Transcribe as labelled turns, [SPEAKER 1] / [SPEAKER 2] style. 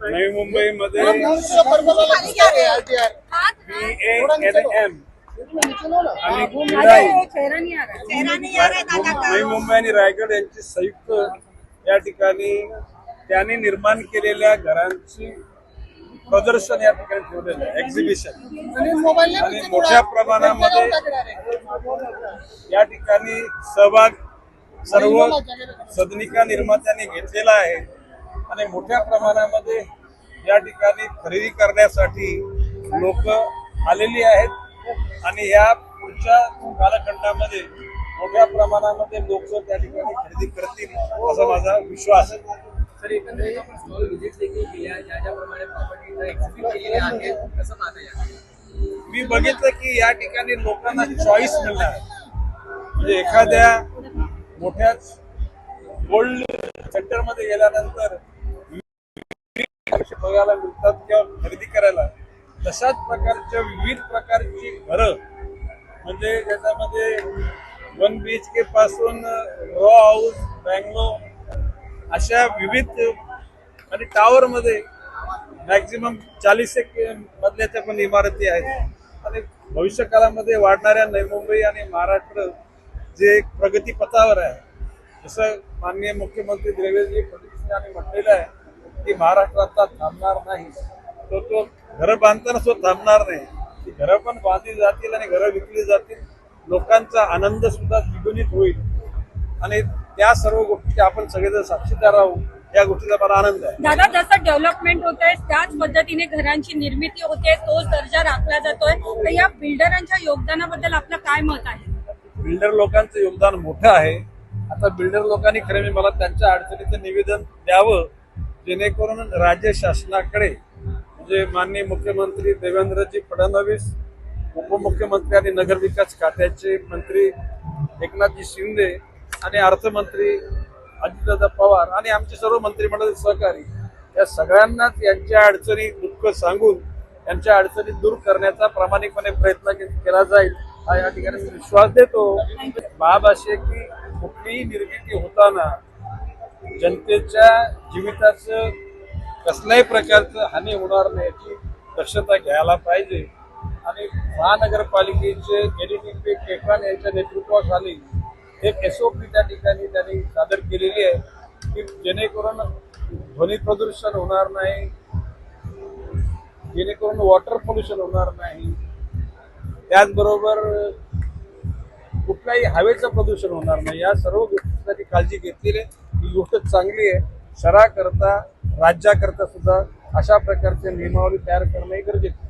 [SPEAKER 1] मध्ये बी A N M आणि क्रीडाई नवी मुंबई आणि रायगड यांची संयुक्त या ठिकाणी त्यांनी निर्माण केलेल्या घरांची प्रदर्शन या ठिकाणी ठेवलेलं आहे एक्झिबिशन आणि मोठ्या प्रमाणामध्ये या ठिकाणी सहभाग सर्व सदनिका निर्मात्यांनी घेतलेला आहे. आणि मोठ्या प्रमाणामध्ये या ठिकाणी खरेदी करण्यासाठी लोक आलेली आहेत. आणि या पुढच्या कालखंडामध्ये मोठ्या प्रमाणामध्ये लोक त्या ठिकाणी खरेदी करतील असा माझा विश्वास आहे.
[SPEAKER 2] सर एकंदरीत आपण स्टॉल व्हिजिट देखील केल्या ज्या ज्याप्रमाणे प्रॉपर्टी एक्झिबिट केलेल्या आहेत कसं पाहता या?
[SPEAKER 1] मी बघितलं की या ठिकाणी लोकांना चॉईस मिळणार. म्हणजे एखाद्या मोठ्याच गोल्ड सेंटरमध्ये गेल्यानंतर बघायला मिळतात किंवा खरेदी करायला. तशाच प्रकारच्या विविध प्रकारची घरं म्हणजे ज्याच्यामध्ये वन बी एच के पासून रॉ हाऊस बँगलोर अशा विविध आणि टावरमध्ये मॅक्झिमम चाळीस एक मधल्याच्या पण इमारती आहेत. आणि भविष्य काळामध्ये वाढणाऱ्या नवी मुंबई आणि महाराष्ट्र जे एक प्रगतीपथावर आहे. जसं माननीय मुख्यमंत्री देवेंद्रजी फडणवीस यांनी म्हटलेलं आहे की महाराष्ट्र आता थांबणार नाही. तो तो घरं बांधताना तो थांबणार नाही. ती घरं पण बांधली जातील आणि घरं विकली जातील. लोकांचा आनंद सुद्धा द्विगुणित होईल. आणि त्या सर्व गोष्टी आपण सगळेजण साक्षीदार आहोत या गोष्टीचा मला आनंद आहे.
[SPEAKER 3] दादा जसं डेव्हलपमेंट होत आहे त्याच पद्धतीने घरांची निर्मिती होते तोच दर्जा राखला जातोय. तर या बिल्डरांच्या योगदानाबद्दल आपलं काय मत आहे?
[SPEAKER 1] बिल्डर लोकांचं योगदान मोठं आहे. आता बिल्डर लोकांनी खरं मला त्यांच्या अडचणीचं निवेदन द्यावं जेणेकरून राज्य शासनाकडे म्हणजे माननीय मुख्यमंत्री देवेंद्रजी फडणवीस उपमुख्यमंत्री आणि नगरविकास खात्याचे मंत्री एकनाथजी शिंदे आणि अर्थमंत्री अजितदादा पवार आणि आमचे सर्व मंत्रिमंडळ सहकारी या सगळ्यांनाच यांच्या अडचणी दुःख सांगून यांच्या अडचणी दूर करण्याचा प्रामाणिकपणे प्रयत्न केला जाईल हा या ठिकाणी मी विश्वास देतो. बाब असे की कुठलीही निर्मिती होताना जनतेच्या जीविताचं कसल्याही प्रकारचं हानी होणार नाही याची दक्षता घ्यायला पाहिजे. आणि महानगरपालिकेचे एडीटीपी केकान यांच्या नेतृत्वाखाली एक एस ओ पी त्या ठिकाणी त्यांनी सादर केलेली आहे की जेणेकरून ध्वनी प्रदूषण होणार नाही जेणेकरून वॉटर पोल्युशन होणार नाही. त्याचबरोबर कुठल्याही हवेचं प्रदूषण होणार नाही या सर्व गोष्टींसाठी काळजी घेतलेली आहे. ही गोष्ट चांगली आहे शहराकरता राज्याकरता सुद्धा अशा प्रकारचे नियमावली तयार करणे गरजेचे आहे.